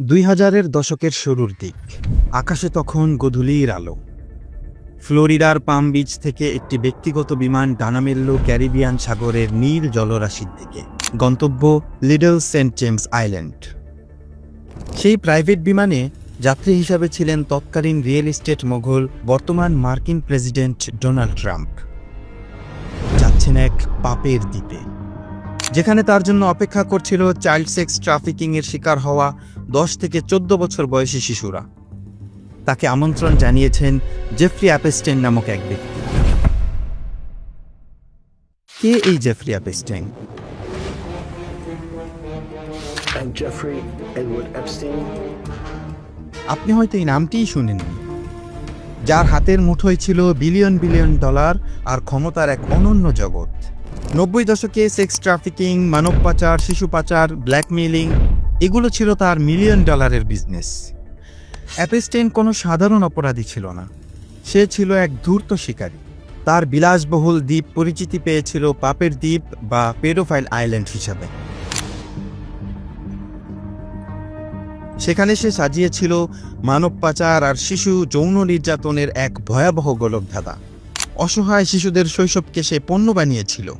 দুই হাজারের দশকের শুরুর দিক। আকাশে তখন গধূলির আলো। ফ্লোরিডার পাম বিচ থেকে একটি ব্যক্তিগত বিমান ডানা মেলল ক্যারিবিয়ান সাগরের নীল জলরাশির দিকে। গন্তব্য লিডল সেন্ট জেমস আইল্যান্ড। সেই প্রাইভেট বিমানে যাত্রী হিসাবে ছিলেন তৎকালীন রিয়েল এস্টেট মোঘল, বর্তমান মার্কিন প্রেসিডেন্ট ডোনাল্ড ট্রাম্প। যাচ্ছেন এক পাপের দ্বীপে। যেখানে তার জন্য অপেক্ষা করছিল চাইল্ড সেক্স ট্রাফিকিং এর শিকার হওয়া দশ থেকে চোদ্দ বছর বয়সী শিশুরা। তাকে আমন্ত্রণ জানিয়েছেন জেফ্রি অ্যাপেস্টেন নামক এক ব্যক্তি। কে এই জেফ্রি অ্যাপেস্টেন. আপনি হয়তো এই নামটিই শুনেননি। যার হাতের মুঠোয় ছিল বিলিয়ন বিলিয়ন ডলার আর ক্ষমতার এক অনন্য জগৎ। নব্বই দশকে সেক্স ট্রাফিকিং, মানব পাচার, শিশু পাচার, ব্ল্যাকমেইলিং, এগুলো ছিল তার মিলিয়ন ডলারের বিজনেস। অ্যাপেস্টেন কোনো সাধারণ অপরাধী ছিল না। সে ছিল এক ধূর্ত শিকারী। তার বিলাসবহুল দ্বীপ পরিচিতি পেয়েছিল পাপের দ্বীপ বা পেডোফাইল আইল্যান্ড হিসাবে। সেখানে সে সাজিয়েছিল মানব পাচার আর শিশু যৌন নির্যাতনের এক ভয়াবহ গোলকধাঁধা। অসহায় শিশুদের শৈশবকে সে পণ্য বানিয়েছিল।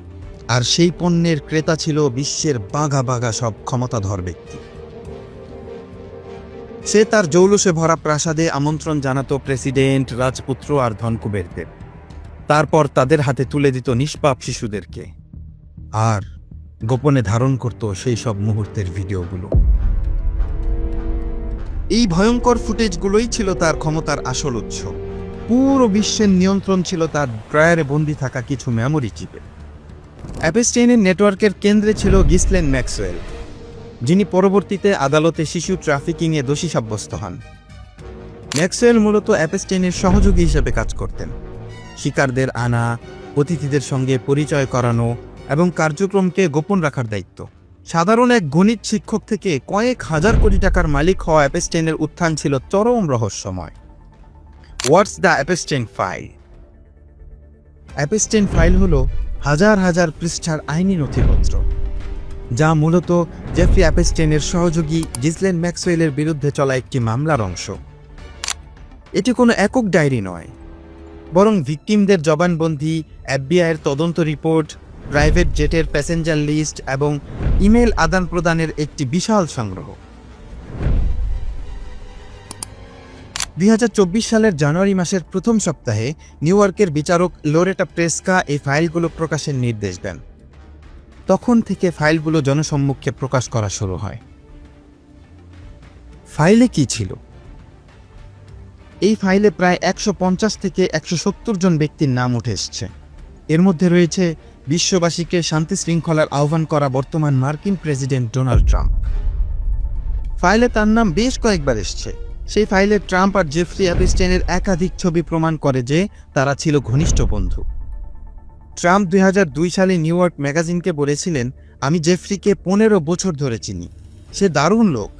আর সেই পণ্যের ক্রেতা ছিল বিশ্বের বাঘা বাঘা সব ক্ষমতাধর ব্যক্তি। সে তার জৌলুসে ভরা প্রাসাদে আমন্ত্রণ জানাত প্রেসিডেন্ট, রাজপুত্র আর ধনকুবেরদের তারপর তাদের হাতে তুলে দিত নিষ্পাপ শিশুদেরকে। আর গোপনে ধারণ করত সেই সব মুহূর্তের ভিডিওগুলো। এই ভয়ঙ্কর ফুটেজগুলোই ছিল তার ক্ষমতার আসল উৎস। পুরো বিশ্বের নিয়ন্ত্রণ ছিল তার ড্রয়ারে বন্দি থাকা কিছু মেমোরি চিপে অ্যাপেস্টেইনের নেটওয়ার্কের কেন্দ্রে ছিল গিসলেন ম্যাক্সওয়েল, যিনি পরবর্তীতে আদালতে শিশু ট্রাফিকিংয়ে দোষী সাব্যস্ত হন। ম্যাক্সওয়েল মূলত অ্যাপেস্টেইনের সহযোগী হিসেবে কাজ করতেন। শিকারদের আনা, অতিথিদের সঙ্গে পরিচয় করানো এবং কার্যক্রমকে গোপন রাখার দায়িত্ব। সাধারণ এক গণিত শিক্ষক থেকে কয়েক হাজার কোটি টাকার মালিক হওয়া অ্যাপেস্টেনের উত্থান ছিল চরম রহস্যময়। What's the Epstein file Epstein file হলো হাজার হাজার পৃষ্ঠার আইনি নথিপত্র, যা মূলত জেফরি অ্যাপেস্টেনের সহযোগী জিসলেন ম্যাক্সওয়েলের বিরুদ্ধে চলা একটি মামলার অংশ। এটি কোনো একক ডায়েরি নয়, বরং ভিকটিমদের জবানবন্দি, এফবিআইয়ের তদন্ত রিপোর্ট, প্রাইভেট জেটের প্যাসেঞ্জার লিস্ট এবং ইমেল আদান প্রদানের একটি বিশাল সংগ্রহ। দুই হাজার চব্বিশ সালের জানুয়ারি মাসের প্রথম সপ্তাহে নিউ ইয়র্কের বিচারক লোরেটা প্রেসকা এই ফাইলগুলো প্রকাশের নির্দেশ দেন। তখন থেকে ফাইলগুলো জনসম্মুখে প্রকাশ করা শুরু হয়। ফাইলে কি ছিল? এই ফাইলে প্রায় একশো পঞ্চাশ থেকে একশো সত্তর জন ব্যক্তির নাম উঠে এসছে। এর মধ্যে রয়েছে বিশ্ববাসীকে শান্তি শৃঙ্খলার আহ্বান করা বর্তমান মার্কিন প্রেসিডেন্ট ডোনাল্ড ট্রাম্প। ফাইলে তার নাম বেশ কয়েকবার এসছে। সেই ফাইলে ট্রাম্প আর জেফরি অ্যাপিস্টেনের একাধিক ছবি প্রমাণ করে যে তারা ছিল ঘনিষ্ঠ বন্ধু। ট্রাম্প দুই হাজার দুই সালে নিউ ইয়র্ক ম্যাগাজিনকে বলেছিলেন, আমি জেফরিকে পনেরো বছর ধরে চিনি। সে দারুণ লোক।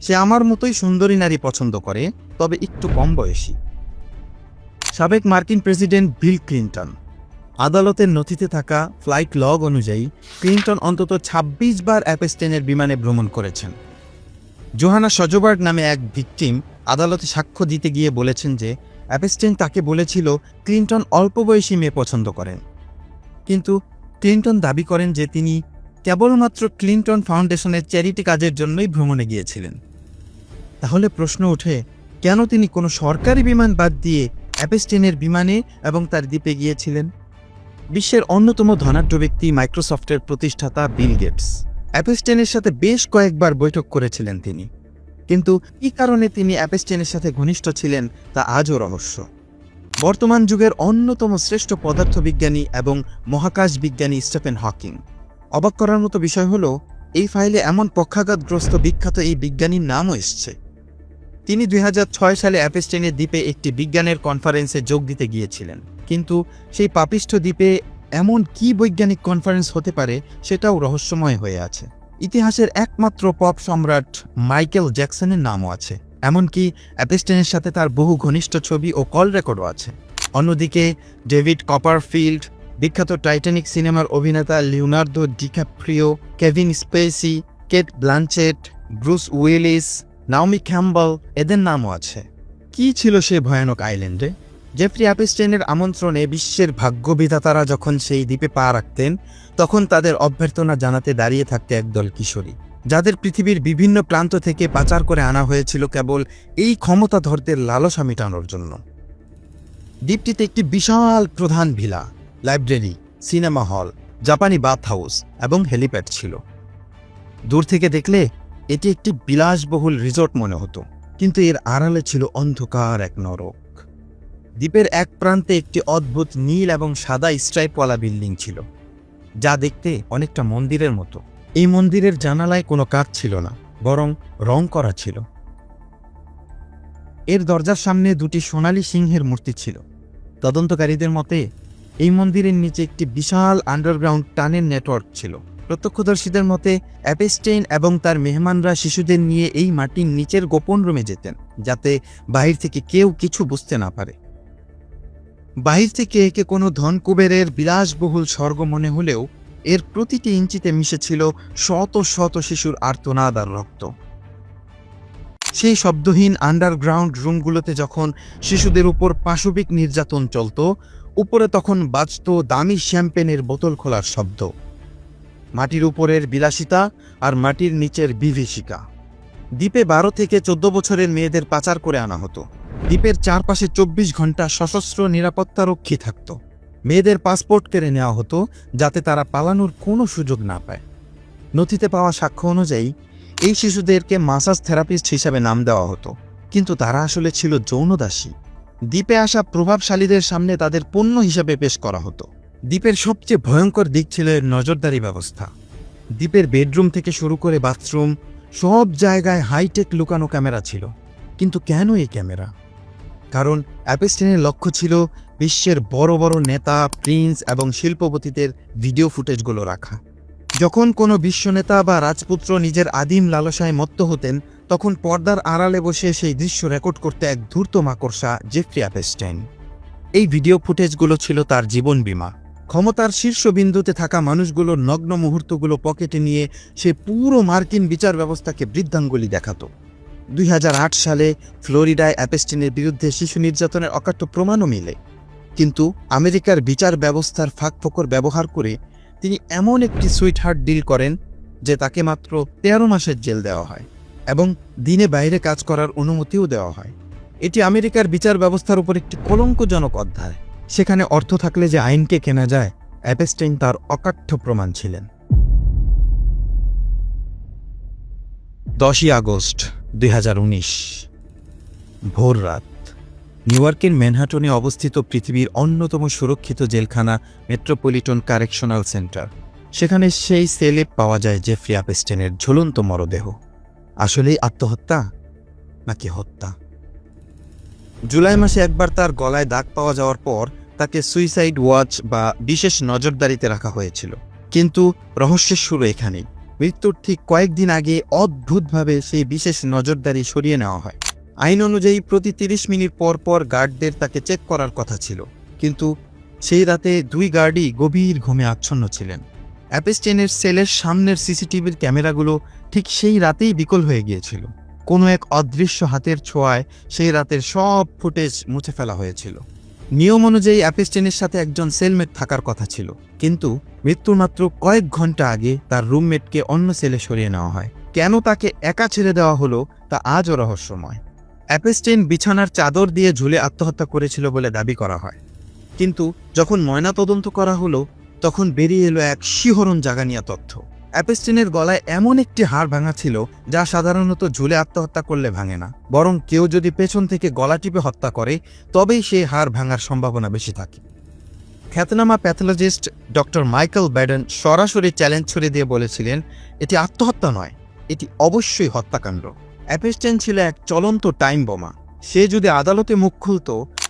সে আমার মতোই সুন্দরী নারী পছন্দ করে, তবে একটু কম বয়সী। সাবেক মার্কিন প্রেসিডেন্ট বিল ক্লিন্টন। আদালতের নথিতে থাকা ফ্লাইট লগ অনুযায়ী, ক্লিন্টন অন্তত ২৬ বার অ্যাপেস্টেনের বিমানে ভ্রমণ করেছেন। জোহানা সজোবার্গ নামে এক ভিকটিম আদালতে সাক্ষ্য দিতে গিয়ে বলেছেন যে, অ্যাপেস্টেন তাকে বলেছিল ক্লিন্টন অল্প বয়সী মেয়ে পছন্দ করেন। কিন্তু ক্লিন্টন দাবি করেন যে তিনি কেবলমাত্র ক্লিন্টন ফাউন্ডেশনের চ্যারিটি কাজের জন্যই ভ্রমণে গিয়েছিলেন। তাহলে প্রশ্ন ওঠে, কেন তিনি কোনো সরকারি বিমান বাদ দিয়ে অ্যাপেস্টেনের বিমানে এবং তার দ্বীপে গিয়েছিলেন? বিশ্বের অন্যতম ধনাঢ্য ব্যক্তি মাইক্রোসফটের প্রতিষ্ঠাতা বিল গেটস। অ্যাপেস্টেনের সাথে বেশ কয়েকবার বৈঠক করেছিলেন তিনি। কিন্তু কী কারণে তিনি অ্যাপেস্টেনের সাথে ঘনিষ্ঠ ছিলেন তা আজও রহস্য। বর্তমান যুগের অন্যতম শ্রেষ্ঠ পদার্থবিজ্ঞানী এবং মহাকাশ বিজ্ঞানী স্টেফেন হকিং। অবাক করার মতো বিষয় হলো, এই ফাইলে এমন পক্ষাঘাতগ্রস্ত বিখ্যাত এই বিজ্ঞানীর নামও এসছে। তিনি দুই হাজার ছয় সালে অ্যাপেস্টেনের দ্বীপে একটি বিজ্ঞানের কনফারেন্সে যোগ দিতে গিয়েছিলেন। কিন্তু সেই পাপিষ্ঠ দ্বীপে এমন কি বৈজ্ঞানিক কনফারেন্স হতে পারে সেটাও রহস্যময় হয়ে আছে। ইতিহাসের একমাত্র পপ সম্রাট মাইকেল জ্যাকসনের নামও আছে। এমনকি অ্যাপেস্টেনের সাথে তার বহু ঘনিষ্ঠ ছবি ও কল রেকর্ডও আছে। অন্যদিকে ডেভিড কপারফিল্ড, বিখ্যাত টাইটানিক সিনেমার অভিনেতা Leonardo DiCaprio, Kevin Spacey, Cate Blanchett Bruce Willis, Naomi Campbell এদের নামও আছে। কি ছিল সে ভয়ানক আইল্যান্ডে? জেফ্রি অ্যাপিস্টেনের আমন্ত্রণে বিশ্বের ভাগ্যবিধাতারা যখন সেই দ্বীপে পা রাখতেন, তখন তাদের অভ্যর্থনা জানাতে দাঁড়িয়ে থাকতে একদল কিশোরী। যাদের পৃথিবীর বিভিন্ন প্রান্ত থেকে পাচার করে আনা হয়েছিল কেবল এই ক্ষমতাধরদের লালসা মেটানোর জন্য। দ্বীপটিতে একটি বিশাল প্রধান ভিলা, লাইব্রেরি, সিনেমা হল, জাপানি বাথ হাউস এবং হেলিপ্যাড ছিল। দূর থেকে দেখলে এটি একটি বিলাসবহুল রিসোর্ট মনে হতো, কিন্তু এর আড়ালে ছিল অন্ধকার এক নরক। দ্বীপের এক প্রান্তে একটি অদ্ভুত নীল এবং সাদা স্ট্রাইপওয়ালা বিল্ডিং ছিল, যা দেখতে অনেকটা মন্দিরের মতো। এই মন্দিরের জানালায় কোনো কাজ ছিল না, বরং রং করা ছিল। এর দরজার সামনে দুটি সোনালি সিংহের মূর্তি ছিল। তদন্তকারীদের মতে, এই মন্দিরের নিচে একটি বিশাল আন্ডারগ্রাউন্ড টানের নেটওয়ার্ক ছিল। প্রত্যক্ষদর্শীদের মতে, অ্যাপেস্টেইন এবং তার মেহমানরা শিশুদের নিয়ে এই মাটির নিচের গোপন রুমে যেতেন, যাতে বাহির থেকে কেউ কিছু বুঝতে না পারে। বাহির থেকে একে কোনো ধন কুবেরের বিলাসবহুল স্বর্গ মনে হলেও এর প্রতিটি ইঞ্চিতে মিশেছিল শত শত শিশুর আর্তনাদ আর রক্ত। সেই শব্দহীন আন্ডারগ্রাউন্ড রুমগুলোতে যখন শিশুদের উপর পাশবিক নির্যাতন চলত, উপরে তখন বাজত দামি শ্যাম্পেনের বোতল খোলার শব্দ। মাটির উপরের বিলাসিতা আর মাটির নিচের বিভীষিকা। দ্বীপে বারো থেকে চোদ্দ বছরের মেয়েদের পাচার করে আনা হতো। দ্বীপের চারপাশে চব্বিশ ঘণ্টা সশস্ত্র নিরাপত্তারক্ষী থাকত। মেয়েদের পাসপোর্ট কেড়ে নেওয়া হতো যাতে তারা পালানোর কোনো সুযোগ না পায়। নথিতে পাওয়া সাক্ষ্য অনুযায়ী, এই শিশুদেরকে মাসাজ থেরাপিস্ট হিসাবে নাম দেওয়া হতো। কিন্তু তারা আসলে ছিল যৌনদাসী। দ্বীপে আসা প্রভাবশালীদের সামনে তাদের পণ্য হিসাবে পেশ করা হতো। দ্বীপের সবচেয়ে ভয়ঙ্কর দিক ছিল এর নজরদারি ব্যবস্থা। দ্বীপের বেডরুম থেকে শুরু করে বাথরুম, সব জায়গায় হাইটেক লুকানো ক্যামেরা ছিল। কিন্তু কেন এই ক্যামেরা? কারণ অ্যাপেস্টেনের লক্ষ্য ছিল বিশ্বের বড় বড় নেতা, প্রিন্স এবং শিল্পপতিদের ভিডিও ফুটেজগুলো রাখা। যখন কোনো বিশ্বনেতা বা রাজপুত্র নিজের আদিম লালসায় মত্ত হতেন, তখন পর্দার আড়ালে বসে সেই দৃশ্য রেকর্ড করতে এক ধূর্ত মাকড়সা জেফ্রি অ্যাপেস্টাইন। এই ভিডিও ফুটেজগুলো ছিল তার জীবন বীমা। ক্ষমতার শীর্ষবিন্দুতে থাকা মানুষগুলোর নগ্ন মুহূর্তগুলো পকেটে নিয়ে সে পুরো মার্কিন বিচার ব্যবস্থাকে বৃদ্ধাঙ্গুলি দেখাতো। দুই হাজার আট সালে ফ্লোরিডায় অ্যাপেস্টিনের বিরুদ্ধে শিশু নির্যাতনের অকাট্য প্রমাণও মিলে। কিন্তু আমেরিকার বিচার ব্যবস্থার ফাঁকফোকর ব্যবহার করে তিনি এমন একটি সুইট হার্ট ডিল করেন যে তাকে মাত্র তেরো মাসের জেল দেওয়া হয় এবং দিনে বাইরে কাজ করার অনুমতিও দেওয়া হয়। এটি আমেরিকার বিচার ব্যবস্থার উপর একটি কলঙ্কজনক অধ্যায়। সেখানে অর্থ থাকলে যে আইনকে কেনা যায় অ্যাপেস্টাইন তার অকাঠ্য প্রমাণ ছিলেন। দশই আগস্ট দুই হাজার উনিশ, ভোর রাত, নিউ ইয়র্কের ম্যানহাটনে অবস্থিত পৃথিবীর অন্যতম সুরক্ষিত জেলখানা মেট্রোপলিটন কারেকশনাল সেন্টার। সেখানে সেই সেলে পাওয়া যায় জেফ্রি অ্যাপেস্টেনের ঝুলন্ত মরদেহ। আসলেই আত্মহত্যা নাকি হত্যা? জুলাই মাসে একবার তার গলায় দাগ পাওয়া যাওয়ার পর তাকে সুইসাইড ওয়াচ বা বিশেষ নজরদারিতে রাখা হয়েছিল। কিন্তু রহস্যের শুরু এখানেই। মৃত্যুর ঠিক কয়েকদিন আগে অদ্ভুতভাবে সেই বিশেষ নজরদারি সরিয়ে নেওয়া হয়। আইন অনুযায়ী প্রতি তিরিশ মিনিট পর পর গার্ডদের তাকে চেক করার কথা ছিল। কিন্তু সেই রাতে দুই গার্ডই গভীর ঘুমে আচ্ছন্ন ছিলেন। অ্যাপেস্টেনের সেলের সামনের সিসিটিভির ক্যামেরাগুলো ঠিক সেই রাতেই বিকল হয়ে গিয়েছিল। কোনো এক অদৃশ্য হাতের ছোঁয়ায় সেই রাতের সব ফুটেজ মুছে ফেলা হয়েছিল। নিয়ম অনুযায়ী অ্যাপেস্টেনের সাথে একজন সেলমেট থাকার কথা ছিল। কিন্তু মৃত্যুর মাত্র কয়েক ঘণ্টা আগে তার রুমমেটকে অন্য সেলে সরিয়ে নেওয়া হয়। কেন তাকে একা ছেড়ে দেওয়া হলো তা আজও রহস্যময়। অ্যাপেস্টেন বিছানার চাদর দিয়ে ঝুলে আত্মহত্যা করেছিল বলে দাবি করা হয়। কিন্তু যখন ময়নাতদন্ত করা হলো, তখন বেরিয়ে এলো এক শিহরণ জাগানিয়া তথ্য। অ্যাপেস্টিনের গলায় এমন একটি হাড় ভাঙা ছিল যা সাধারণত ঝুলে আত্মহত্যা করলে ভাঙে না। বরং কেউ যদি পেছন থেকে গলা টিপে হত্যা করে, তবেই সেই হাড় ভাঙার সম্ভাবনা বেশি থাকে। খ্যাতনামা প্যাথোলজিস্ট ডক্টর মাইকেল ব্যাডেন সরাসরি চ্যালেঞ্জ ছুড়ে দিয়ে বলেছিলেন, এটি আত্মহত্যা নয়, এটি অবশ্যই হত্যাকাণ্ড। অ্যাপেস্টেন ছিল এক চলন্ত টাইম বোমা। সে যদি আদালতে মুখ খুলত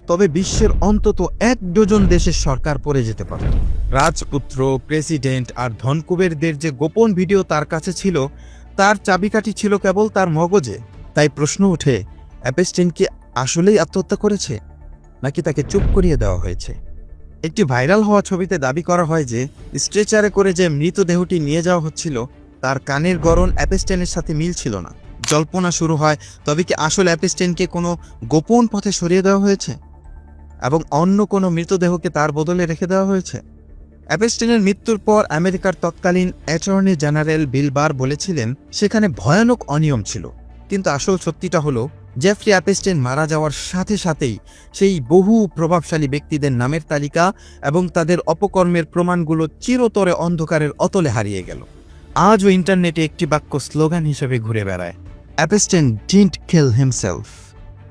তবে বিশ্বের অন্তত এক ডজন দেশের সরকার পড়ে যেতে পারত রাজপুত্র, প্রেসিডেন্ট আর ধনকুবেরদের যে গোপন ভিডিও তার কাছে ছিল, তার চাবিকাঠি ছিল কেবল তার মগজে। তাই প্রশ্ন ওঠে, অ্যাপেস্টেন কি আসলেই আত্মহত্যা করেছে, নাকি তাকে চুপ করিয়ে দেওয়া হয়েছে? একটি ভাইরাল হওয়া ছবিতে দাবি করা হয় যে, স্ট্রেচারে করে যে মৃতদেহটি নিয়ে যাওয়া হচ্ছিল, তার কানের গড়ন অ্যাপেস্টেনের সাথে মিল ছিল না। জল্পনা শুরু হয়, তবে কি আসল অ্যাপেস্টেনকে কোনো গোপন পথে সরিয়ে দেওয়া হয়েছে? এবং অন্য কোনো মৃতদেহকে তার বদলে রেখে দেওয়া হয়েছে। অ্যাপেস্টেনের মৃত্যুর পর আমেরিকার তৎকালীন অ্যাটর্নি জেনারেল বিলবার বলেছিলেন, সেখানে ভয়ানক অনিয়ম ছিল। কিন্তু আসল সত্যিটা হলো, জেফরি অ্যাপেস্টেন মারা যাওয়ার সাথে সাথেই সেই বহু প্রভাবশালী ব্যক্তিদের নামের তালিকা এবং তাদের অপকর্মের প্রমাণগুলো চিরতরে অন্ধকারের অতলে হারিয়ে গেল। আজও ইন্টারনেটে একটি বাক্য স্লোগান হিসেবে ঘুরে বেড়ায়, অ্যাপেস্টেন ডিন্ট কিল হিমসেলফ।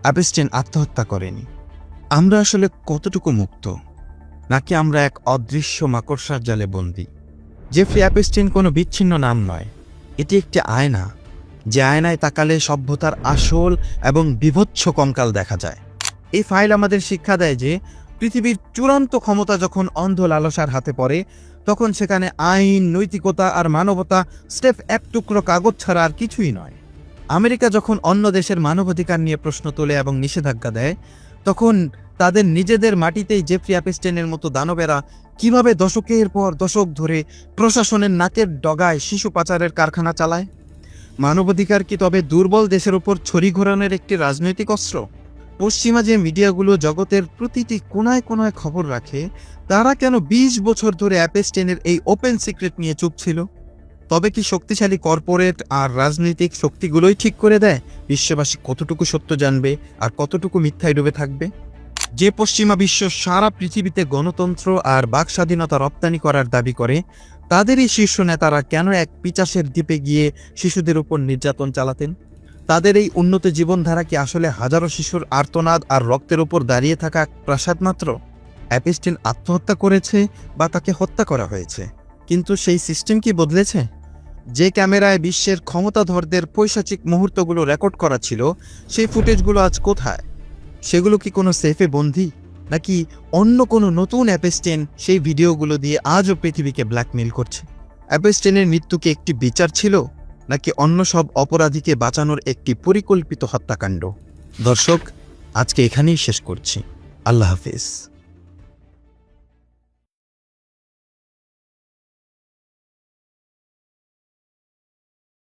অ্যাপেস্টেন আত্মহত্যা করেনি। আমরা আসলে কতটুকু মুক্ত? নাকি আমরা এক অদৃশ্য মাকড়সার জালে বন্দী? জেফরি অ্যাপেস্টিন কোনো বিচ্ছিন্ন নাম নয়। এটি একটি আয়না। যে আয়নায় তাকালে সভ্যতার আসল এবং বিভৎস কঙ্কাল দেখা যায়। এই ফাইল আমাদের শিক্ষা দেয় যে, পৃথিবীর চূড়ান্ত ক্ষমতা যখন অন্ধ লালসার হাতে পড়ে, তখন সেখানে আইন, নৈতিকতা আর মানবতা, স্টেপ এক টুকরো কাগজ ছাড়া আর কিছুই নয়। আমেরিকা যখন অন্য দেশের মানবাধিকার নিয়ে প্রশ্ন তোলে এবং নিষেধাজ্ঞা দেয়, তখন তাদের নিজেদের মাটিতেই জেফরি অ্যাপেস্টেনের মতো দানবেরা কীভাবে দশকের পর দশক ধরে প্রশাসনের নাকের ডগায় শিশু পাচারের কারখানা চালায়? মানবাধিকার কি তবে দুর্বল দেশের উপর ছড়ি ঘোরানোর একটি রাজনৈতিক অস্ত্র? পশ্চিমা যে মিডিয়াগুলো জগতের প্রতিটি কোনায় কোনায় খবর রাখে, তারা কেন ২০ বছর ধরে অ্যাপেস্টেনের এই ওপেন সিক্রেট নিয়ে চুপ ছিল? তবে কি শক্তিশালী কর্পোরেট আর রাজনৈতিক শক্তিগুলোই ঠিক করে দেয়? বিশ্ববাসী কতটুকু সত্য জানবে আর কতটুকু মিথ্যায় ডুবে থাকবে? যে পশ্চিমা বিশ্ব সারা পৃথিবীতে গণতন্ত্র আর বাক স্বাধীনতা রপ্তানি করার দাবি করে, তাদেরই শীর্ষ নেতারা কেন এক পিচাসের দ্বীপে গিয়ে শিশুদের উপর নির্যাতন চালাতেন? তাদের এই উন্নত জীবনধারা কি আসলে হাজারো শিশুর আর্তনাদ আর রক্তের উপর দাঁড়িয়ে থাকা প্রাসাদ মাত্র? অ্যাপিস্টিন আত্মহত্যা করেছে বা তাকে হত্যা করা হয়েছে? কিন্তু সেই সিস্টেম কি বদলেছে? যে ক্যামেরায় বিশ্বের ক্ষমতাধরদের পৈশাচিক মুহূর্তগুলো রেকর্ড করা ছিল, সেই ফুটেজগুলো আজ কোথায়? সেগুলো কি কোনো সেফে বন্দী? নাকি অন্য কোনো নতুন অ্যাপেস্টেন সেই ভিডিওগুলো দিয়ে আজও পৃথিবীকে ব্ল্যাকমেল করছে? অ্যাপেস্টেনের মৃত্যুকে একটি বিচার ছিল? নাকি অন্য সব অপরাধীকে বাঁচানোর একটি পরিকল্পিত হত্যাকাণ্ড? দর্শক, আজকে এখানেই শেষ করছি। আল্লাহ হাফিজ।